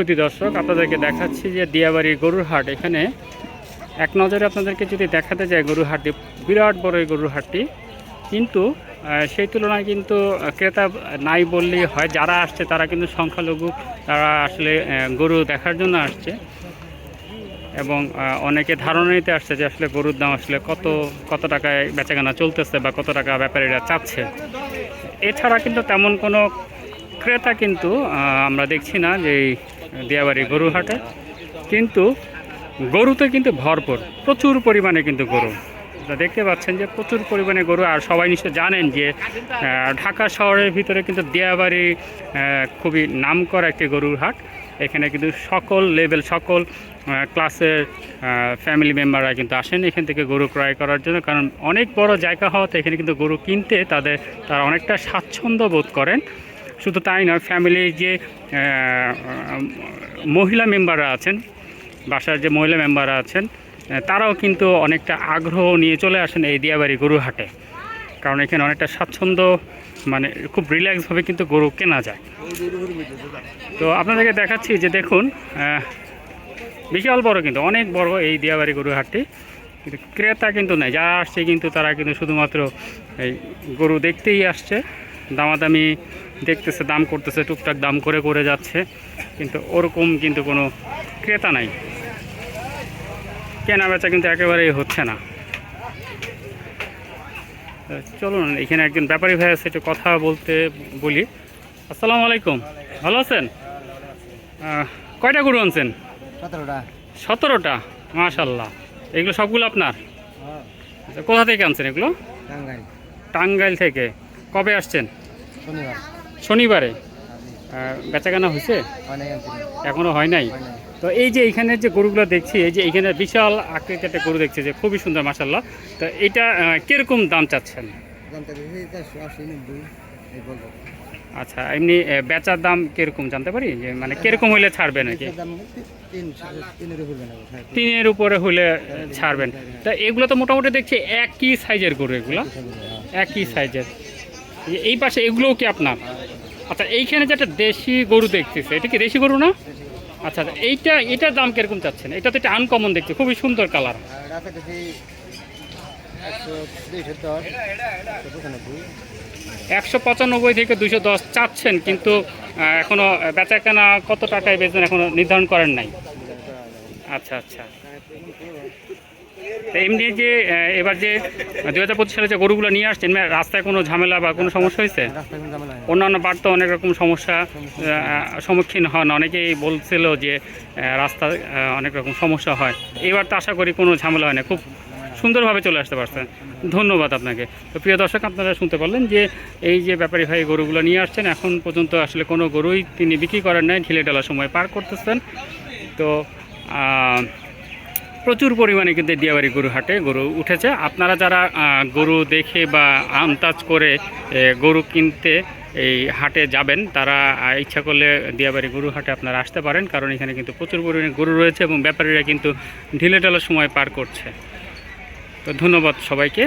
সুতি দর্শক, আপনাদেরকে দেখাচ্ছি যে দিয়াবাড়ি গরুর হাট। এখানে এক নজরে আপনাদেরকে যদি দেখাতে যায় গরুর হাটটি, বিরাট বড় এই গরুর হাটটি। কিন্তু সেই তুলনায় কিন্তু ক্রেতা নাই বললেই হয়, যারা আসছে তারা কিন্তু সংখ্যালঘু, তারা আসলে গরু দেখার জন্য আসছে। এবং অনেকে ধারণা নিতে আসছে যে আসলে গরুর দাম আসলে কত কত টাকায় বেচাকেনা চলতেছে বা কত টাকা ব্যাপারীরা চাচ্ছে। এছাড়া কিন্তু তেমন কোনো ক্রেতা কিন্তু আমরা দেখছি না যে দিয়াবাড়ি গরু হাটে কিন্তু গরুতে কিন্তু ভরপুর, প্রচুর পরিমাণে কিন্তু গরু। দেখতে পাচ্ছেন যে প্রচুর পরিমাণে গরু, আর সবাই নিশ্চয় জানেন যে ঢাকা শহরের ভিতরে কিন্তু দিয়াবাড়ি খুবই নামকরা একটি গরুর হাট। এখানে কিন্তু সকল লেভেল, সকল ক্লাসের ফ্যামিলি মেম্বাররা কিন্তু আসেন এখান থেকে গরু ক্রয় করার জন্য। কারণ অনেক বড় জায়গা হওয়াতে এখানে কিন্তু গরু কিনতে তাদের তারা অনেকটা স্বাচ্ছন্দ্য বোধ করেন। শুধু তাই নয় ফ্যামিলির যে মহিলা মেম্বাররা আছেন, বাসার যে মহিলা মেম্বাররা আছেন তারাও কিন্তু অনেকটা আগ্রহ নিয়ে চলে আসেন এই দিয়াবাড়ি গরু হাটে কারণ এখানে অনেকটা স্বাচ্ছন্দ্য মানে খুব রিল্যাক্সভাবে কিন্তু গরু কেনা যায়। তো আপনাদেরকে দেখাচ্ছি যে দেখুন বিশাল বড় কিন্তু, অনেক বড় এই দিয়াবাড়ি গরু হাটটি কিন্তু ক্রেতা কিন্তু নেই যারা আসছে কিন্তু তারা কিন্তু শুধুমাত্র এই গরু দেখতেই আসছে। দামাদামি দেখতেছে দাম করতেছে টুকটাক দাম করে করে যাচ্ছে কিন্তু ওরকম কিন্তু কোনো ক্রেতা নাই। কেনা বেচা কিন্তু একেবারেই হচ্ছে না। চলুন এখানে একজন ব্যাপারী ভাই আছে একটু কথা বলতে বলি। আসসালামু আলাইকুম ভালো আছেন? কয়টা গরু আনছেন? সতেরোটা। সতেরোটা মাশাল্লাহ এগুলো সবগুলো আপনার? আচ্ছা, কোথা থেকে আনছেন এগুলো? টাঙ্গাইল। টাঙ্গাইল থেকে। কবে আসছেন? শনিবার। শনিবারে। বেচাকেনা হয়েছে? এখনও হয় নাই? তো এই যে এইখানে যে গরুগুলো দেখছি, এই যে এইখানে বিশাল আকৃতির একটা গরু দেখছি যে খুবই সুন্দর মাসাল্লাহ তো এটা কীরকম দাম চাচ্ছেন? আচ্ছা এমনি বেচার দাম কীরকম জানতে পারি? যে মানে কীরকম হইলে ছাড়বেন আর কি এটার দাম তি- তিন সাড়ে তিনের উপর হইলে ছাড়বেন। তা এগুলো তো মোটামুটি দেখছি একই সাইজের গরু এগুলো। একই সাইজের। এই- পাশে এগুলোও কি আপনার? আচ্ছা এইখানে যে একটা দেশি গরু দেখতেছে এটা কি দেশি গরু না? আচ্ছা আচ্ছা, এইটা এটার দাম কীরকম চাচ্ছেন? এটা তো একটা আনকমন দেখতে খুবই সুন্দর কালার একশো পঁচানব্বই থেকে দুশো দশ চাচ্ছেন কিন্তু আহ, এখনও বেচা কেনা কত টাকায় বেচবেন এখনও নির্ধারণ করেন নাই। আচ্ছা আচ্ছা। এমনি যে এবার যে দু হাজার পঁচিশ সালে যে গরুগুলো নিয়ে আসছেন রাস্তায় কোনো ঝামেলা বা কোনো সমস্যা হয়েছে? হয়। অন্যান্য বার তো অনেক রকম সমস্যা সম্মুখীন হন। অনেকেই বলছিল যে আহ, রাস্তায় অনেক রকম সমস্যা হয়। এবার তো আশা করি কোনো ঝামেলা হয় না খুব সুন্দরভাবে চলে আসতে পারছেন ধন্যবাদ আপনাকে। তো প্রিয় দর্শক আপনারা শুনতে পারলেন যে এই যে ব্যাপারী ভাই গরুগুলো নিয়ে আসছেন এখন পর্যন্ত আসলে কোনো গরুই তিনি বিক্রি করেন নাই ঢিলে ঢালা সময় পার করতেছেন। তো প্রচুর পরিমাণে কিন্তু দিয়াবাড়ি গরু হাটে গরু উঠেছে। আপনারা যারা গরু দেখে বা আন্দাজ করে গরু কিনতে এই হাটে যাবেন, তারা ইচ্ছা করলে দিয়াবাড়ি গরু হাটে আপনারা আসতে পারেন, কারণ এখানে কিন্তু প্রচুর পরিমাণে গরু রয়েছে এবং ব্যাপারীরা কিন্তু ঢিলে ঢালার সময় পার করছে। তো ধন্যবাদ সবাইকে।